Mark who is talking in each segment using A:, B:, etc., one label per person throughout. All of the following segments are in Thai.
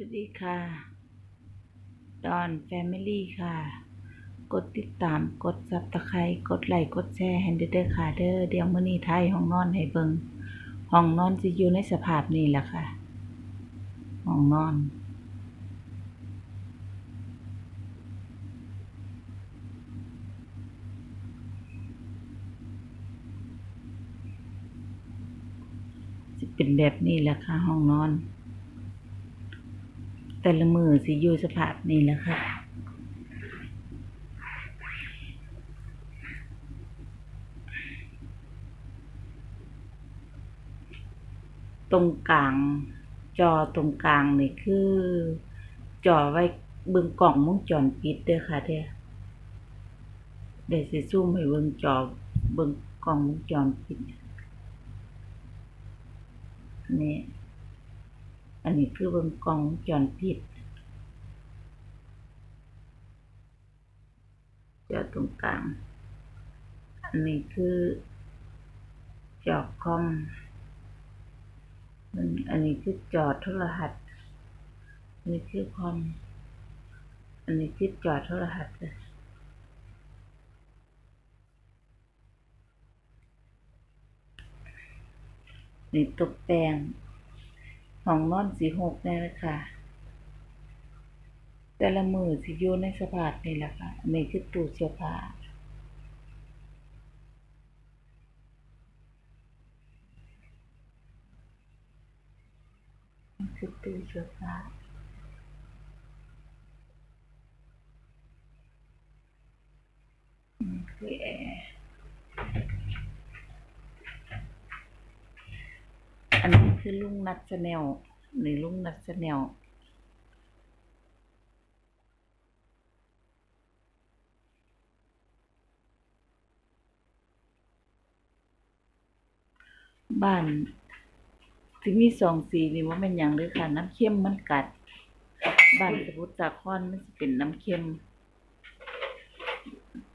A: วัสดีค่ะดอนแฟมิลี่ค่ะ กดติดตามกดซับตะไคร้กดไลค์กดแชร์ให้เด้อค่ะเด้อเดี๋ยวมื้อนี้ไทยห้องนอนให้เบิ่งห้องนอนสิอยู่ในสภาพนี้แหละค่ะ ห้องนอนสิเป็นแบบนี้แหละค่ะห้องนอน แต่ละมือสิอยู่สภาพนี้แหละค่ะตรงกลาง จอตรงกลางนี่คือ จอไว้เบิ่งกล่องวงจรปิดเด้อค่ะเด้อเดี๋ยวสิซูมให้เบิ่งจอเบิ่งกล่องวงจรปิดนี่ อันนี้คือเบิ่งกล่องวงจรปิดจอตรงกลาง อันนี้คือจอคอมมันอันนี้คือจอโทรหัสอันนี้คือคอม อันนี้คือจอโทรหัสนี่ตกแต่ง ห้องนอนสีหกนี่แหละค่ะ แต่ละมือสิอยู่ในสภาพนี่แหละค่ะอันนี้คือตู้เสื้อผ้าคือตู้เสื้อผ้าคือแอร์อั นนี้คือลุงนัดชาแนลนี่ลุงนัดชาแนลบ้านที่มีสองสีนี่ว่าเป็นอย่างเลยค่ะ น้ำเค็มมันกัด บ้านสมุทรสาครมันสิเป็นน้ำเค็ม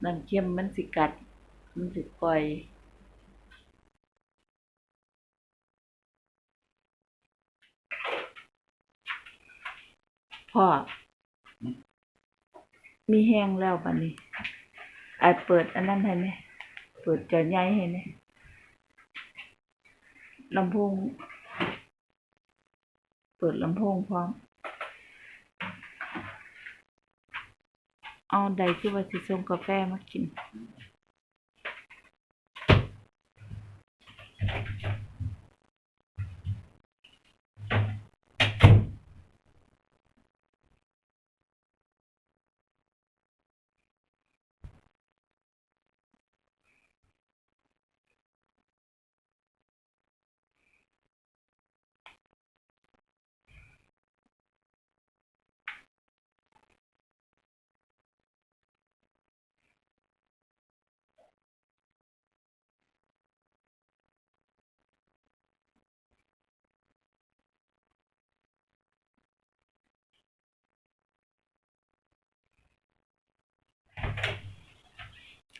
A: น้ำเค็มมันสิกัด มันสิปล่อย พ่อ มีแห้งแล้วบัดนี้อาจเปิดอันนั้นให้ไหมเปิดจอใหญ่ให้ไหมลำโพง เปิดลำโพงพร้อม เอาใดที่ว่าสิส่งกาแฟมากิน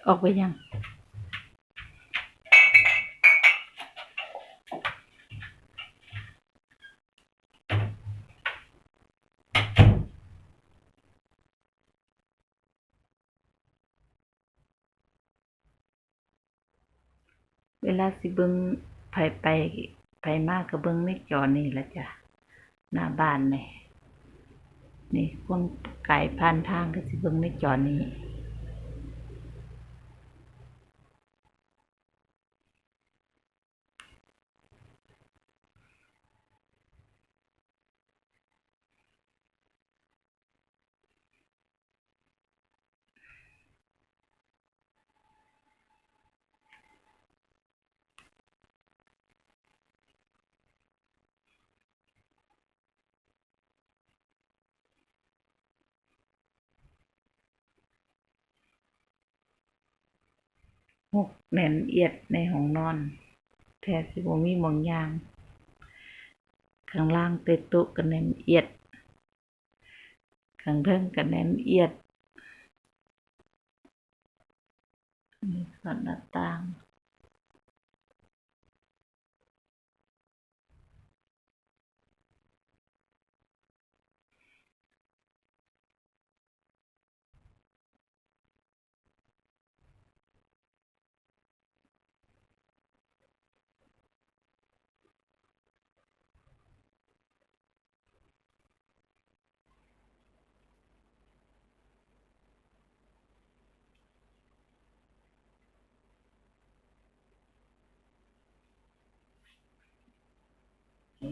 A: ออกไปยัง เวลาสิเบิงไผไปไผมากก็เบิงในจอนี่ละจ้ะ หน้าบ้านนี่นี่คนไก่ผ่านทางก็สิเบิงในจอนี้ หกแน่นเอียดในห้องนอน แท้สิบ่มีมองยาง ข้างล่างเตตุกันแน่นเอียด ข้างเทิงกันแน่นเอียดนี่ส่วนหน้าต่าง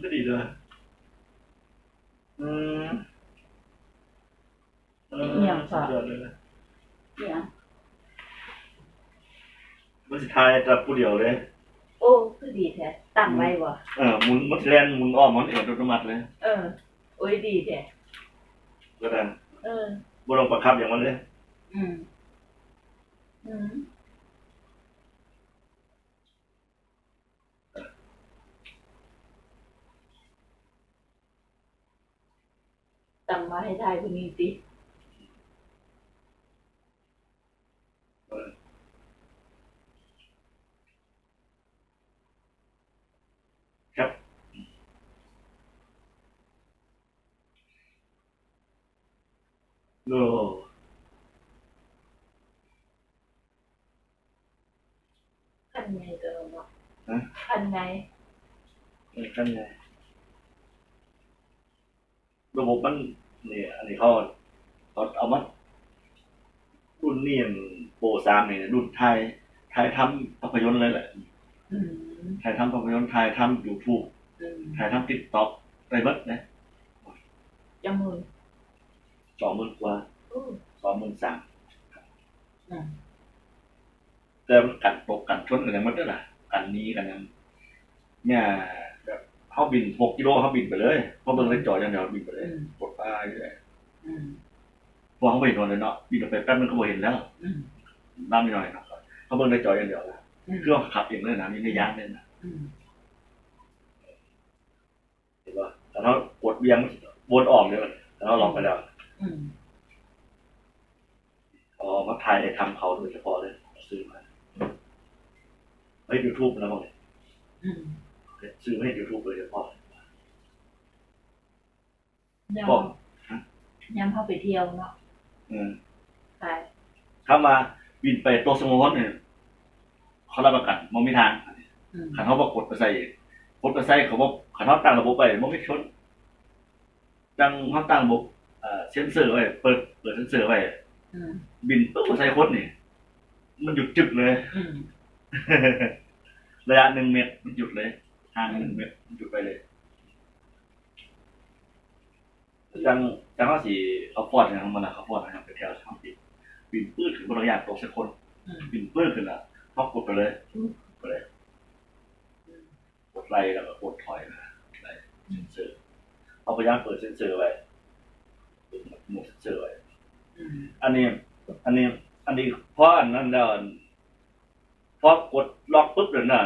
B: ก็ดีเลยอืมเออ
A: เอี่ยมค่ะ
B: สุดยอดเลยนะ
A: เนี่ย
B: มันสิทายแต่ผู้เดียวเลย
A: โอ้ คือดีแท้ตั้งไว้บ่
B: เออหมุนมันสิแล่นหมุนอ้อมมันเองอัตโนมัติเลย
A: เออ โอ้ยดีแท้
B: ก็ได้
A: เออ
B: บ่ต้องบังคับอย่างมันเลย
A: อืม อืม มาให้ทายคนนี้ติ
B: ครับโอ้
A: คันไงตัวเนาะ
B: ฮะ
A: คันไง
B: เออขั้นไงระบบมัน เนี่ยอันนี้เขาเขาเอามารุ่นนี่อย่างโปรสามเนี่ยรุ่นไทยไทยทำภาพยนตร์เลยแหละ
A: อืม
B: ถ่ายทำภาพยนตร์ถ่ายทำยูทูบ
A: อืม
B: ถ่ายทำติ๊กต็อกอะไรเบิดนะ
A: จมูก
B: สองหมื่นกว่า
A: โอ้
B: สองหมื่นสาม
A: อืม
B: แต่มันกันตกกันชนกันยังมันได้ล่ะกันนี้กันยังเนี่ยแบบ เขาบินหกกิโลเขาบินไปเลยเขาเบิ่งในจออย่างเดียวบินไปเลย
A: อืม
B: กดไปเลย
A: อืม
B: เพราะเขาไม่เห็นคนเลยเนาะบินออกไปแป๊บนึงเขาบ่เห็นแล้ว
A: อืม
B: น้ำนิดหน่อยเนาะเขาเบิ่งในจออย่างเดียวละ
A: อืม
B: เครื่องขับเองเลยนะมีในยานเลยนะ
A: อืม
B: เห็นป่ะแต่เขากดเวียงวนออกเลยมันแต่เขาลองไปแล้ว
A: อืม
B: อ๋อมาถ่ายในทำเขาโดยเฉพาะเลยซื้อมาเฮ้ยยูทูบแล้วมั้งเนี่ย
A: อืม
B: ซื้อมาให้ยูทูบโดยเฉพาะ
A: ยาม
B: บอก
A: ยามเข้าไปเที่ยวเนาะ
B: อืม
A: ไป
B: ถ้ามาบินไปโตสโมสรเนี่ยเขารับประกันมันไม่ทาง
A: อืม
B: ขันเขาบอกกดไปใส่กดไปใส่เขาบอกขันเขาตั้งระบบไปมันไม่ชนตั้งเขาตั้งระบบเอ่อเซนเซอร์ไว้เปิดเปิดเซนเซอร์ไว้
A: อืม
B: บินปุ๊บมาใส่โคดนี่มันหยุดจึกเลย
A: อืม
B: ระยะหนึ่งเมตรมันหยุดเลย ห่างหนึ่งเมตรมันหยุดไปเลยจังจังว่าสีเขาฟอดนะครับมันนะเขาฟอดนะครับไปแถวช่องปิดบินปื้ดถึงบริยานตกสักคน
A: อืม
B: บินปื้ดขึ้นละพอกดไปเลย
A: อืม
B: ไปเลยกดไล่แล้วก็กดถอยมาไล่เซนเซอร์เอาพยายามเปิดเซนเซอร์ไว้เปิดหมวดเซนเซอร์ไว้
A: อืม
B: อันนี้ อันนี้ อันนี้เพราะอันนั้นแล้วเพราะกดล็อกปุ๊บเดี๋ยวน่ะ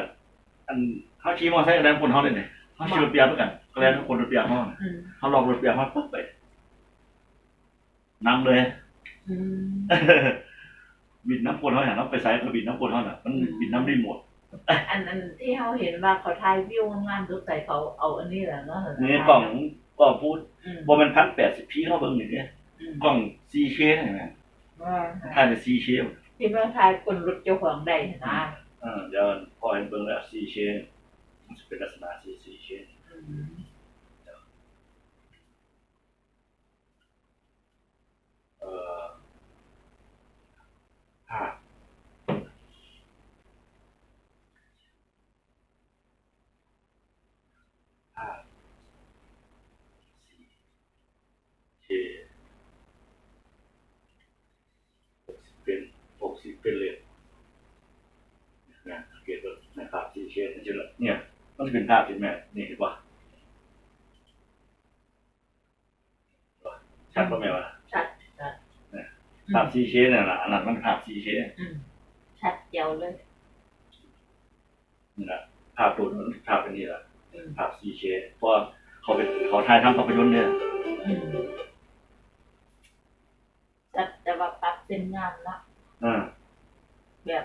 B: อัน เขาขี่มอเตอร์ไซค์แรงคนเขาเลยเนี่ยเขาขี่รถเปียกเหมือนกันก็แรงคนรถเปียกเขาน่ะ
A: อืม
B: เขาลองรถเปียกเขาปุ๊บไปนำเลย
A: อืม
B: บิดน้ำคนเขาอย่างนั้นไปใส่ก็บิดน้ำคนเขาน่ะมันบิดน้ำรีโมท
A: อันอันที่เขาเห็นว่าเขาถ่ายวิวงามๆทุกใส่เขาเอาอันนี้แหละเนาะ
B: นี่กล่องกล่องพูด
A: อืม
B: บอมันพันแปดสิบพีเขาเบิ่งนี่เนี่ย
A: อืม
B: กล่องซีเคเห็นไหม
A: ว่า
B: ถ่ายแต่ซีเค
A: ที่ว่าถ่ายคนรถเจ้าของได้นะ
B: อ่าเดี๋ยวพอเห็นเบิ่งแล้วซีเค มันจะเป็นลักษณะซีซีเค
A: อืม
B: เอ่อภาพภาพซีเคหกสิบเป็นหกสิบเป็นเลยนะสังเกตว่าในภาพซีเคนี่จะเนี่ย มันจะเป็นภาพที่แม่นี่เห็นปะชัดปะแม่วะ
A: ชัดชัด
B: ภาพซีเคเนี่ยแหละอันนั้นมันภาพซีเค
A: อืมชัดเจียวเลย
B: นี่แหละภาพตัวนั้นภาพอันนี้แหละ
A: อืม
B: ภาพซีเคเพราะว่าเขาเป็นเขาถ่ายทำภาพยนตร์เนี่ย
A: อืมแต่แต่ว่าปรับเป็นงามละ
B: อ่า
A: แบบ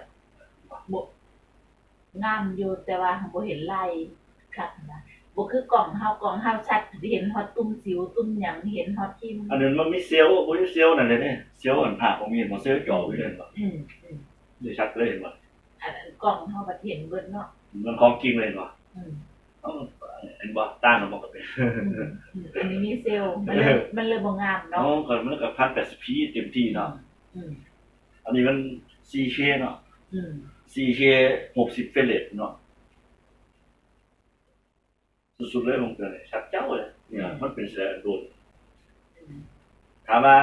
A: บ งามอยู่แต่ว่าบ่เห็นลายคักนะบ่คือกล่องเฮากล่องเฮาชัดเห็นฮอตตุ้มสิวตุ้มหยังเห็นฮอตทิม
B: อันนั้นมันมีเซลล์โอ้ยเซลล์นั่นเลยเนี่ยเซลล์อันภาพของมีเห็นมาเซลล์จ่อไว้เลยเห็นปะ
A: อืมอืม
B: เดี๋ยวชัดเลยเห็นปะ
A: อันนั้นกล่องเฮาบัดเห็นเบิดเนาะ
B: มันของจริงเลยเห็นปะ
A: อืม
B: เอ้าเห็นปะต้านมันบอกกันเป็น
A: อืมอืมอันนี้มีเซลล์มันเลยมันเลยบ่งาม
B: น้อ
A: เนาะ
B: งก็มันกับพันแปดสิบพีเต็มที่เนาะ
A: อืม
B: อันนี้มันซีเคเนาะ
A: อืม
B: ซีเคหกสิบเฟรเลตเนาะสุดๆเลยผมเกินเลยชักเจ้าเลยเนี่ยมันเป็นแสดงโดน
A: อืม
B: ถามว่า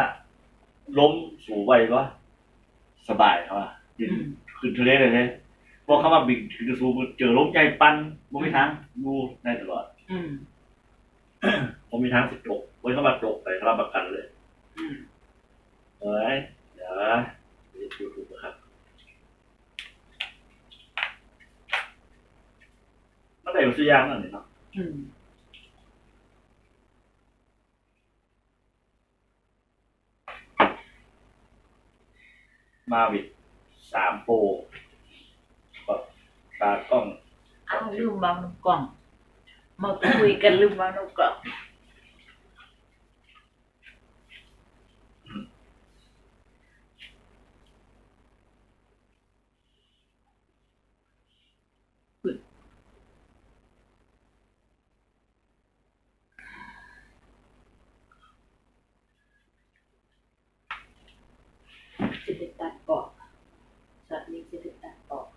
B: ล้มสู่ไวปะสบายเขาว่า
A: อืม
B: ขึ้นทะเลเลยเนี่ยพอเข้ามาบิ่งถึงสูงเจอล้มใหญ่ปันบ่มีทางดูได้ตลอด
A: อืม
B: ผมมีทางสิตกไว้เข้ามาตกไปรับประกันเลย
A: อืม
B: เอ้ยเดี๋ยวเดี๋ยวดูดูนะครับ มันได้อยู่สุดอยางนั่นนี่เนาะ
A: อืม
B: มาวิดสามโปรแบบตากล้อง
A: เอาลืมวางน้ำกล่อง มาคุยกันลืมวางน้ำกล่อง จะได้ตัดออกช็อตนี้จะได้ตัดออก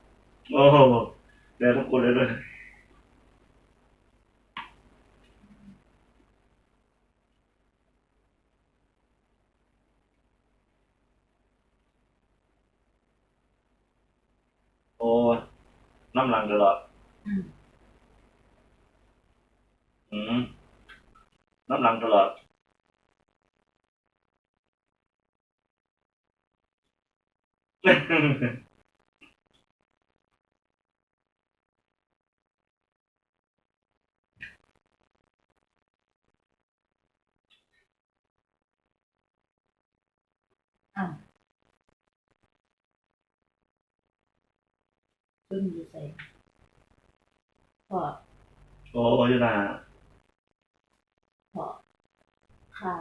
B: โอ้โหเดี๋ยวทุกคนเลยด้ว
A: ขึ้นอยู่ใส่พอ
B: โอ้โอยนะ
A: พอเขา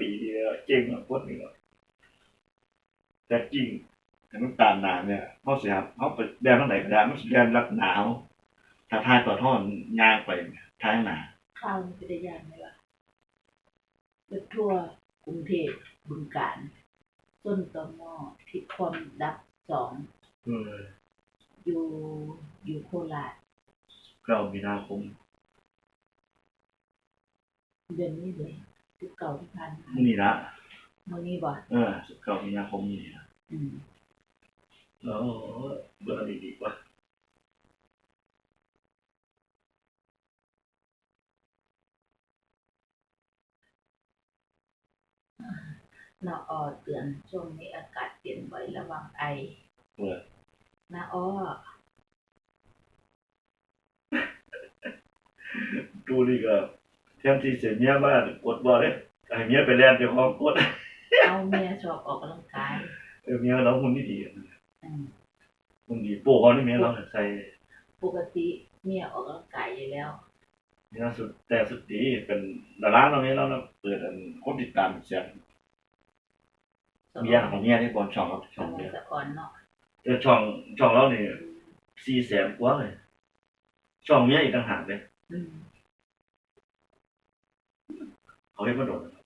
B: ดีดีเลยเก่งอะโคตรนี่อะแต่จริงแต่น้ำตาลหนาเนี่ยเขาเสียครับเขาไปแดนทางไหนก็ได้มันแดนรักหนาวถ้าทายต่อท่อนยางไปท้ายหนา
A: ข้าวมันจะได้ยากไหมล่ะรถทั่วกรุงเทพบึงการ ต้นตอมอทิศความดับสอง
B: เออ
A: อยู่อยู่โคราช
B: เก้ามีนาคม
A: เดือนนี้เลยที่เก่าที่ผ่านมา
B: นี่ละ
A: เมื่อนี้บ่
B: เออเก้ามีนาคมนี่นะ
A: อืม
B: แล้วเบอร์ดีดีกว่า
A: นาออเตือนช่วงนี้อากาศเปลี่ยนบ่อยระวังไอ
B: เออ
A: นาอ้อ
B: ดูนี่ก็แทนที่เสียเมียบ้านกดบ่เลยให้เมียไปแล่นเจ้าของกด
A: เอาเมียชอบออกกำลังกาย
B: เออเมียเราหุ่นดีดี
A: อืม
B: หุ่นดีโป้เขานี่เมียเราใส่
A: ปกติเมียออกกำลังกายอยู่แล้ว
B: เมียสุดแต่สุดดีเป็นดาราเราเนี่ยเราเราเปิดอันคนติดตามเสียง เมียของเมียที่บอลช่องเราช่
A: ช่
B: อ
A: องง
B: เมีย
A: สะอ่อนเนาะ
B: แต่ช่องช่องเราเนี่ยสี่แสนกว่าเลย ช่องเมียอีกต่างหากเลย
A: อืม
B: เขาเรียกว่าโดน
A: เ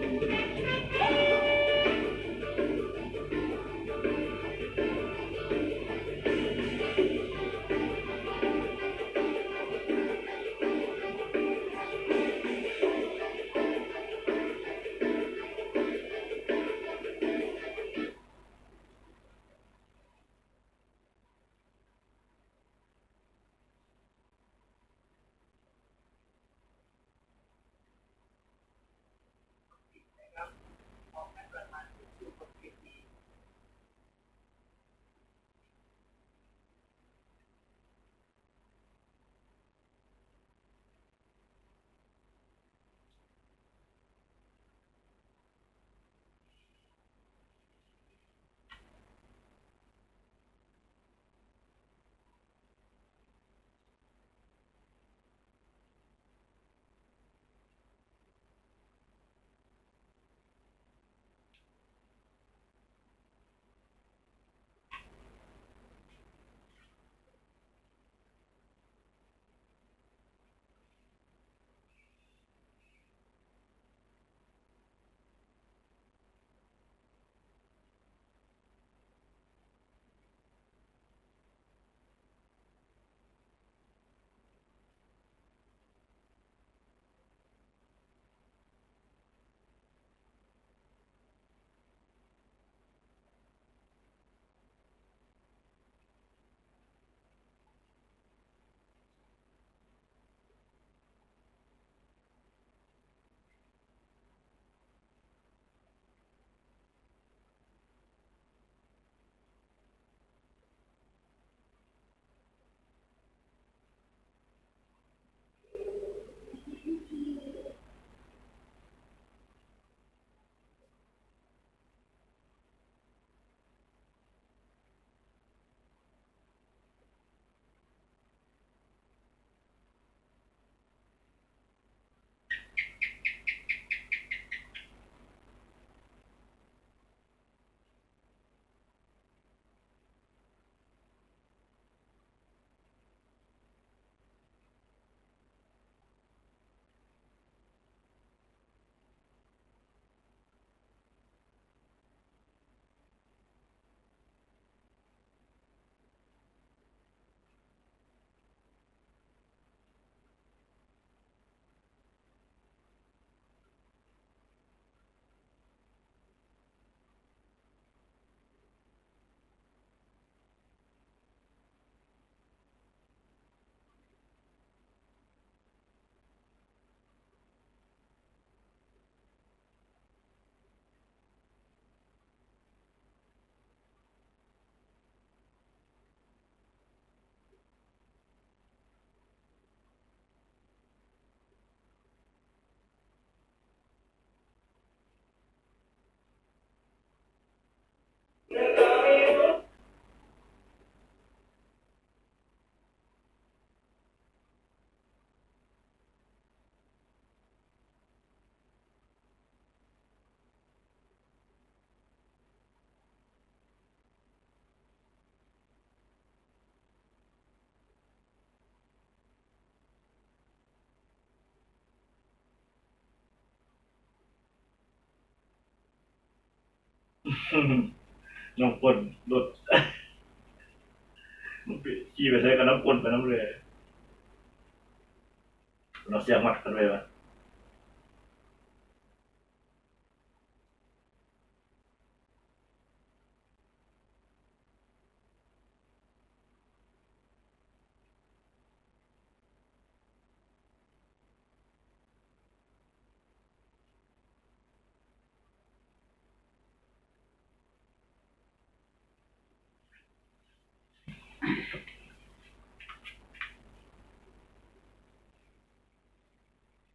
A: thank you
B: น้ำปนรถขี่ไปใช้กับน้ำปนไปน้ำเลยเราเสียงมัดกันไปวะ